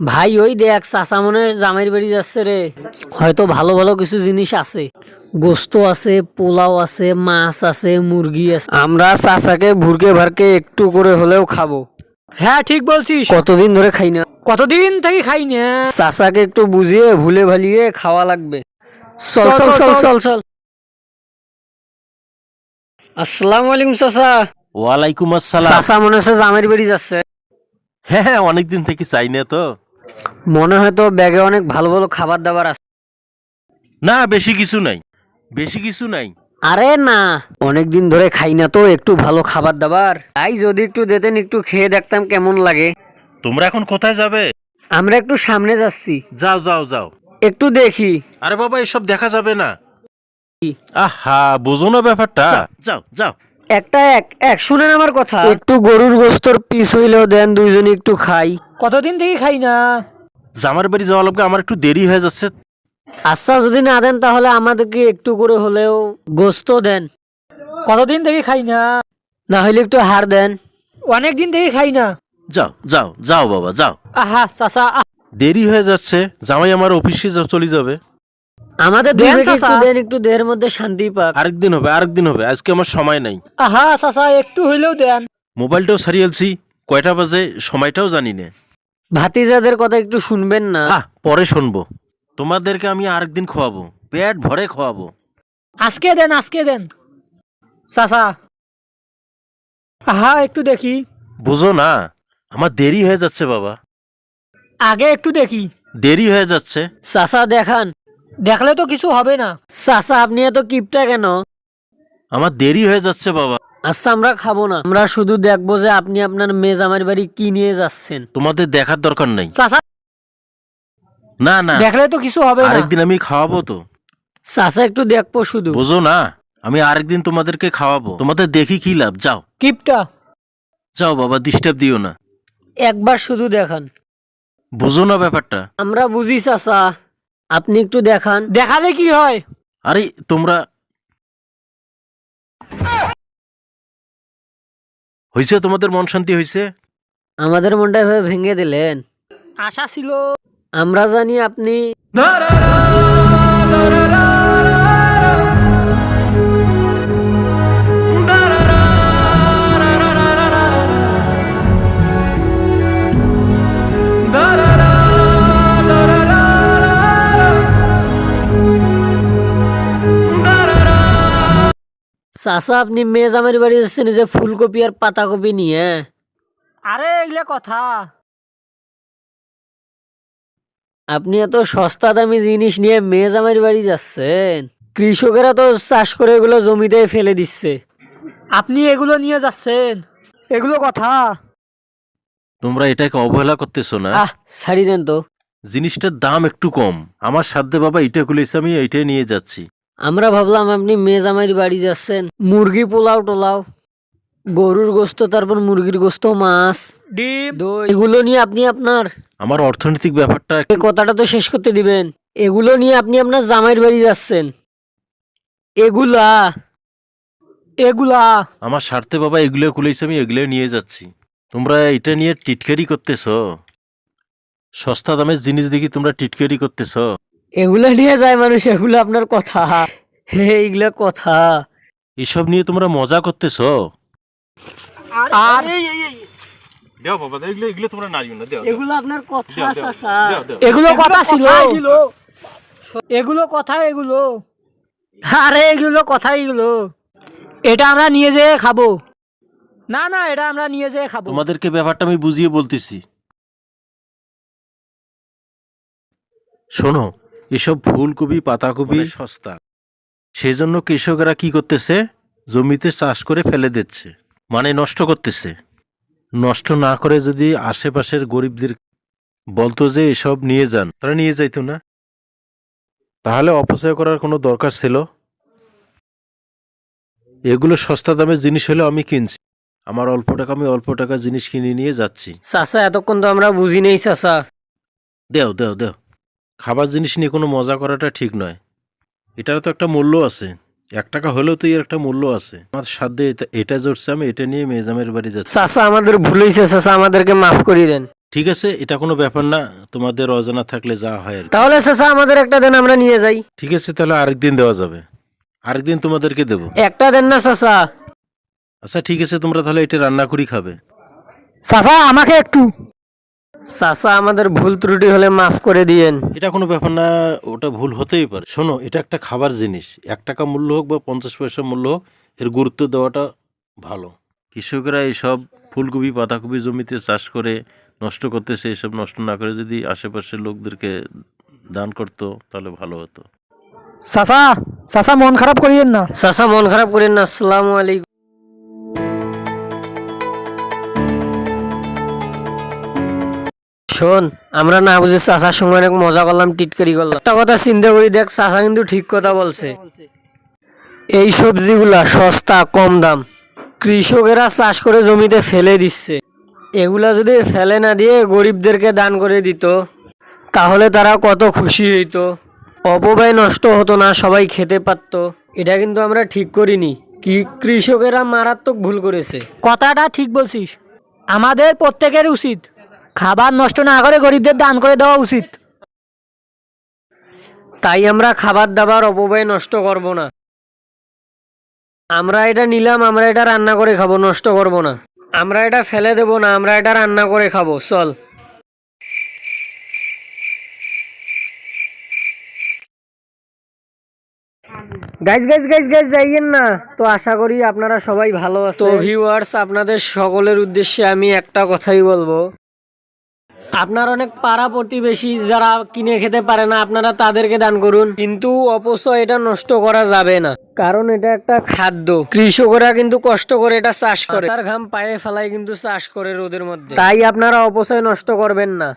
ভাই ওই দেখ চাচা মনে হয় জামাইয়ের বাড়ি যাচ্ছে রে। হয়তো ভালো ভালো কিছু জিনিস আছে। গোস্ত আছে পোলাও আছে মাছ আছে মুরগি আছে। আমরা চাচাকে ভুরকে ভারকে একটু করে হলেও খাব। হ্যাঁ ঠিক বলছিস। কতদিন ধরে খাই না। কতদিন থেকে খাই না? চাচাকে একটু বুঝিয়ে ভুলে ভালিয়ে খাওয়া লাগবে। চল চল, চল চল, চল। আসসালামু আলাইকুম চাচা। ওয়ালাইকুম আসসালাম। চাচা মনে হচ্ছে জামাইয়ের বাড়ি যাচ্ছে। হ্যাঁ হ্যাঁ অনেকদিন থেকে চাই না তো। মনে হয় তো ব্যাগে অনেক ভালো ভালো খাবার দাবার আছে না বেশি কিছু নাই। বেশি কিছু নাই। আরে না অনেকদিন ধরে খাই না তো একটু ভালো খাবার দাবার। তাই যদি একটু দিতেন একটু খেয়ে দেখতাম কেমন লাগে। তোমরা এখন কোথায় যাবে? আমরা একটু সামনে যাচ্ছি। যাও যাও যাও। একটু দেখি। আরে বাবা এসব দেখা যাবে না? আহা বোঝো না ব্যাপারটা। যাও যাও। একটা এক। এক শুনেন আমার কথা। একটু গরুর গোস্তর পিস হইলেও দেন দুইজনে একটু খাই। কতদিন থেকে খাই না? জামার বাড়ি যাওয়া লাগবে আমার একটু দেরি হয়ে যাচ্ছে। আচ্ছা যদি না দেন তাহলে আমাদেরকে একটু করে হলেও গোস্ত দেন। কতদিন থেকে খাই না? না হলে একটু হাড় দেন। অনেক দিন থেকে খাই না। যাও যাও যাও বাবা যাও। আহা চাচা আহ, দেরি হয়ে যাচ্ছে জামাই আমার অফিসে চলে যাবে। আমাদের দুই একটু দেন একটু দেহের মধ্যে শান্তি পাক। আরেকদিন হবে আরেকদিন হবে আজকে আমার সময় নাই। আহা চাচা একটু হইলেও দেন। মোবাইলটাও সারিয়েলছি কয়টা বাজে সময়টাও জানি না। ভাতিজাদের কথা একটু শুনবেন না। আহ পরে শুনব। তোমাদেরকে আমি আরেকদিন খাওয়াবো পেট ভরে খাওয়াবো আজকে দেন আজকে দেন। চাচা। আহা একটু দেখি। বুঝো না আমার দেরি হয়ে যাচ্ছে বাবা। আগে একটু দেখি। দেরি হয়ে যাচ্ছে। চাচা দেখান। দেখলে তো কিছু হবে না। চাচা আপনি এত কিপটা কেন? আমার দেরি হয়ে যাচ্ছে বাবা। আচ্ছা আমরা খাব না। আমরা শুধু দেখব যে আপনি আপনার মেয়ে জামাইয়ের বাড়ি কি নিয়ে যাচ্ছেন। তোমাদের দেখার দরকার নাই। চাচা না না। দেখলে তো কিছু হবে না। আরেকদিন আমি খাওয়াবো তো। চাচা একটু দেখব শুধু। বুঝো না আমি আরেকদিন তোমাদেরকে খাওয়াবো। তোমাদের দেখি কি লাভ যাও। কিপটা। যাও বাবা ডিস্টার্ব দিও না। একবার শুধু দেখান। বুঝো না ব্যাপারটা। আমরা বুঝি চাচা আপনি একটু দেখান। দেখালে কি হয়? আরে তোমরা হয়েছে তোমাদের মন শান্তি হয়েছে আমাদের মনটা এভাবে ভেঙে দিলেন। আশা ছিল। আমরা জানি আপনি চাচা আপনি মেয়ে জামাইয়ের বাড়ি যাচ্ছেন যে ফুলকপি আর পাতাকপি নিয়ে। আরে এগুলা কথা। আপনি এত সস্তা দামি জিনিস নিয়ে মেয়ে জামাইয়ের বাড়ি যাচ্ছেন। কৃষকেরা তো চাষ করে এগুলো জমিতে ফেলে দিচ্ছে। আপনি এগুলো নিয়ে যাচ্ছেন? এগুলো কথা। তোমরা এটাকে অবহেলা করতেছো না? আহ ছাড়ি দেন তো। জিনিসটার দাম একটু কম। আমার সাধ্যে বাবা এইটা খুলেছে আমি এইটাই নিয়ে যাচ্ছি। আমরা ভাবলাম আপনি মেয়ে জামাইয়ের বাড়ি যাচ্ছেন। মুরগি পোলাও টোলাও। গরুর গোস্ত তারপর মুরগির গোস্ত মাছ ডিম। দই। এগুলো নিয়ে আপনি আপনার আমার অর্থনৈতিক ব্যাপারটা এই কথাটা তো শেষ করতে দিবেন। এগুলো নিয়ে আপনি আপনার জামাইয়ের বাড়ি যাচ্ছেন। এগুলা এগুলা। আমার স্বার্থে বাবা এগুলো খুলেছে আমি এগুলো নিয়ে যাচ্ছি। তোমরা এটা নিয়ে টিটকারি করতেছ। সস্তা দামের জিনিস দেখি তোমরা টিটকারি করতেছো। এগুলো নিয়ে যায় মানুষ এগুলো আপনার কথা। হে এইগুলো কথা। এসব নিয়ে তোমরা মজা করতেছো? আর এগুলো এগুলো তোমরা নাড়িও না দেও এগুলো আপনার কথা চাচা। এগুলো কথা ছিল। এগুলো কথা এগুলো। আরে এগুলো কথা এগুলো। এটা আমরা নিয়ে যেয়ে খাব। না না এটা আমরা নিয়ে যেয়ে খাব। তোমাদেরকে ব্যাপারটা আমি বুঝিয়ে বলতেছি। শোনো এসব ফুলকপি পাতাকপি সস্তা। সেজন্য কৃষকেরা কি করতেছে? জমিতে চাষ করে ফেলে দিচ্ছে। মানে নষ্ট করতেছে। নষ্ট না করে যদি আশেপাশের গরিবদের বলতো যে এসব নিয়ে যান তারা নিয়ে যাইতো না। তাহলে অপচয় করার কোনো দরকার ছিল? এগুলো সস্তা দামের জিনিস হলে আমি কিনছি। আমার অল্প টাকা আমি অল্প টাকা জিনিস কিনে নিয়ে যাচ্ছি। চাচা এতক্ষণ তো আমরা বুঝি নেই চাচা। দেও দেও দেও। খাবার জিনিস নিয়ে কোনো মজা করাটা ঠিক নয়। এটার তো একটা মূল্য আছে। এক টাকা হলেও তো এর একটা মূল্য আছে। আমার সাধ্যে এটা জড়ছে আমি এটা নিয়ে মেজামের বাড়ি যাচ্ছি। চাচা আমাদের ভুল হয়েছে চাচা আমাদেরকে মাফ করি দেন। ঠিক আছে এটা কোনো ব্যাপার না তোমাদের অজানা থাকলে যা হয় আর কি। তাহলে চাচা আমাদের একটা দেন আমরা নিয়ে যাই। ঠিক আছে তাহলে আরেকদিন দেওয়া যাবে। আরেকদিন তোমাদেরকে দেবো। একটা দেন না চাচা। আচ্ছা ঠিক আছে তোমরা তাহলে এটা রান্না করি খাবে। চাচা আমাকে একটু। চাচা আমাদের ভুল ত্রুটি হলে মাফ করে দিয়েন। এটা কোনো ব্যাপার না ওটা ভুল হতেই পারে। শোনো এটা একটা খাবার জিনিস। এক টাকা মূল্য হোক বা পঞ্চাশ পয়সা মূল্য হোক এর গুরুত্ব দেওয়াটা ভালো। কৃষকরা এইসব ফুলকপি পাতাকপি জমিতে চাষ করে নষ্ট করতেছে এসব নষ্ট না করে যদি আশেপাশের লোকদেরকে দান করতো তাহলে ভালো হতো। চাচা চাচা মন খারাপ করিয়েন না। চাচা মন খারাপ করেন না। আসসালামু আলাইকুম। শোন, আমরা না বুঝে চাচার সঙ্গে অনেক মজা করলাম, টিটকারি করলাম। একটা কথা চিন্তা করি, দেখ, চাচা কিন্তু ঠিক কথা বলছে। এই সবজিগুলা সস্তা, কম দাম। কৃষকেরা চাষ করে জমিতে ফেলে দিচ্ছে। এগুলা যদি ফেলে না দিয়ে গরিবদেরকে দান করে দিত, তাহলে তারা কত খুশি হইতো। অপব্যয় নষ্ট হতো না, সবাই খেতে পারতো। এটা কিন্তু আমরা ঠিক করিনি। কি কৃষকেরা মারাত্মক ভুল করেছে। কথাটা ঠিক বলছিস। আমাদের প্রত্যেকের উচিত। খাবার নষ্ট না করে গরিবদের দান করে দেওয়া উচিত। তাই আমরা খাবার দাবার অপব্যয় নষ্ট করব না। আমরা এটা নিলাম আমরা এটা রান্না করে খাব নষ্ট করব না। আমরা এটা ফেলে দেব না আমরা এটা রান্না করে খাব চল। গাইজ গাইজ গাইজ গাইজ যাইয়েন না। তো আশা করি আপনারা সবাই ভালো আছেন। তো ভিউয়ার্স আপনাদের সকলের উদ্দেশ্যে আমি একটা কথাই বলব। আপনার অনেক পাড়া প্রতিবেশী যারা কিনে খেতে পারে না আপনারা তাদেরকে দান করুন। কিন্তু অপচয় এটা নষ্ট করা যাবে না কারণ এটা একটা খাদ্য। কৃষকরা কিন্তু কষ্ট করে এটা চাষ করে। তার ঘাম পায়ে ফেলাই কিন্তু চাষ করে রোদের মধ্যে। তাই আপনারা অপচয় নষ্ট করবেন না।